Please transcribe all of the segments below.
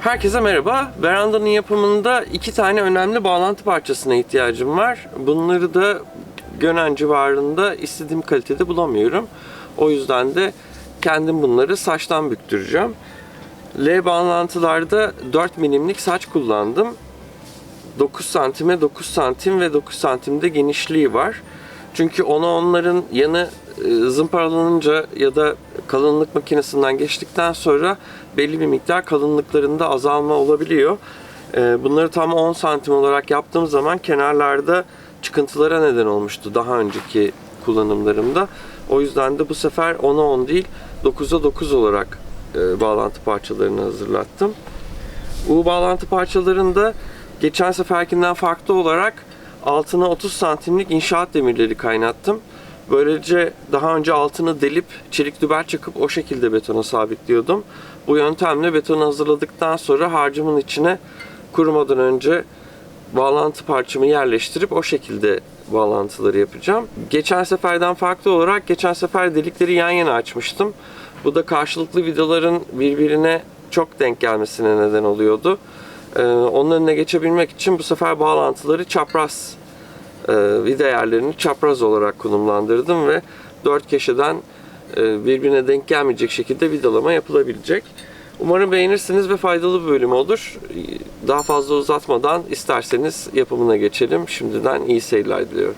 Herkese merhaba. Verandanın yapımında iki tane önemli bağlantı parçasına ihtiyacım var. Bunları da Gönen civarında istediğim kalitede bulamıyorum. O yüzden de kendim bunları saçtan büktüreceğim. L bağlantılarda 4 milimlik saç kullandım. 9 santime 9 santim ve 9 santimde genişliği var. Çünkü ona onların yanı zımparalanınca ya da kalınlık makinesinden geçtikten sonra belli bir miktar kalınlıklarında azalma olabiliyor. E, Bunları tam 10 santim olarak yaptığım zaman kenarlarda çıkıntılara neden olmuştu daha önceki kullanımlarımda. O yüzden de bu sefer 10'a 10 değil 9'a 9 olarak e, bağlantı parçalarını hazırlattım. Bu bağlantı parçalarında geçen seferkinden farklı olarak altına 30 santimlik inşaat demirleri kaynattım. Böylece daha önce altını delip çelik dübel çakıp o şekilde betona sabitliyordum. Bu yöntemle betonu hazırladıktan sonra harcımın içine kurumadan önce bağlantı parçamı yerleştirip o şekilde bağlantıları yapacağım. Geçen seferden farklı olarak geçen sefer delikleri yan yana açmıştım. Bu da karşılıklı vidaların birbirine çok denk gelmesine neden oluyordu. Ee, onun önüne geçebilmek için bu sefer bağlantıları çapraz e, vida yerlerini çapraz olarak konumlandırdım ve dört köşeden e, birbirine denk gelmeyecek şekilde vidalama yapılabilecek. Umarım beğenirsiniz ve faydalı bir bölüm olur. Daha fazla uzatmadan isterseniz yapımına geçelim. Şimdiden iyi seyirler diliyorum.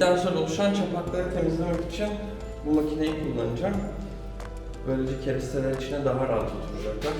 Delikten sonra oluşan çapakları temizlemek için bu makineyi kullanacağım. Böylece keresteler içine daha rahat oturacaklar.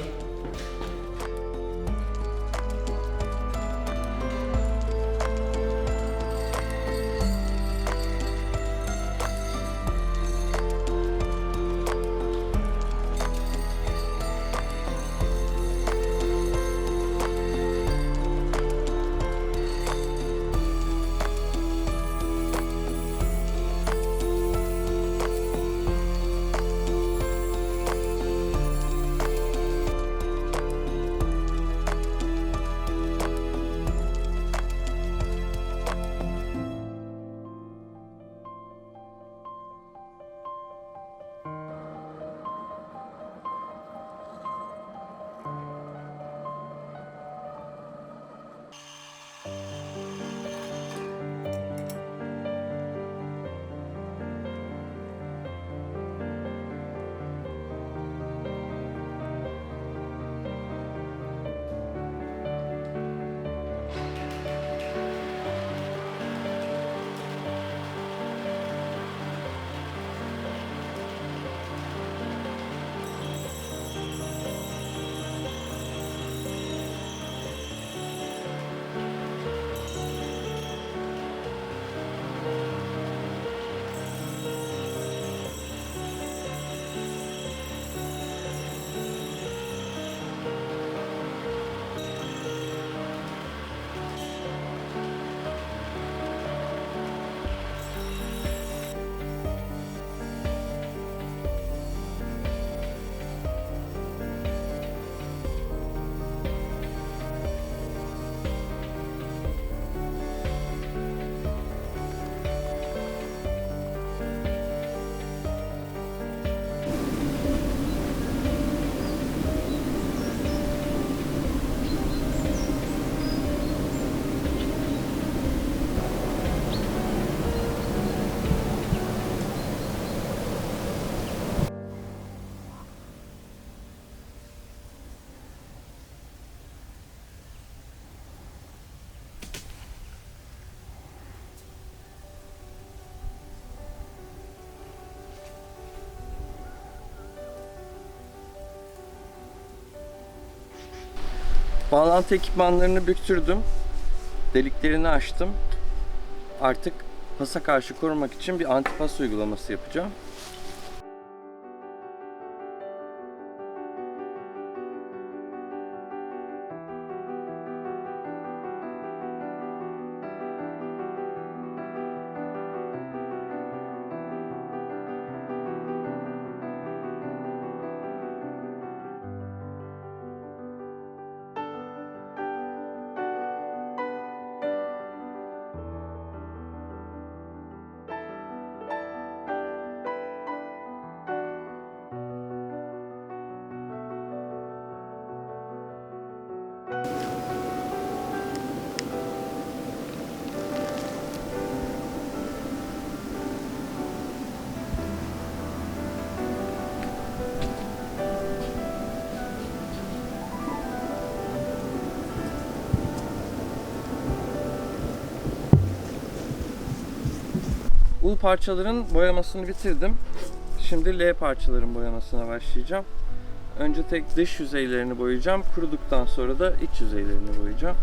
Bağlantı ekipmanlarını büktürdüm. Deliklerini açtım. Artık pasa karşı korumak için bir antipas uygulaması yapacağım. U parçaların boyamasını bitirdim. Şimdi L parçaların boyamasına başlayacağım. Önce tek dış yüzeylerini boyayacağım. Kuruduktan sonra da iç yüzeylerini boyayacağım.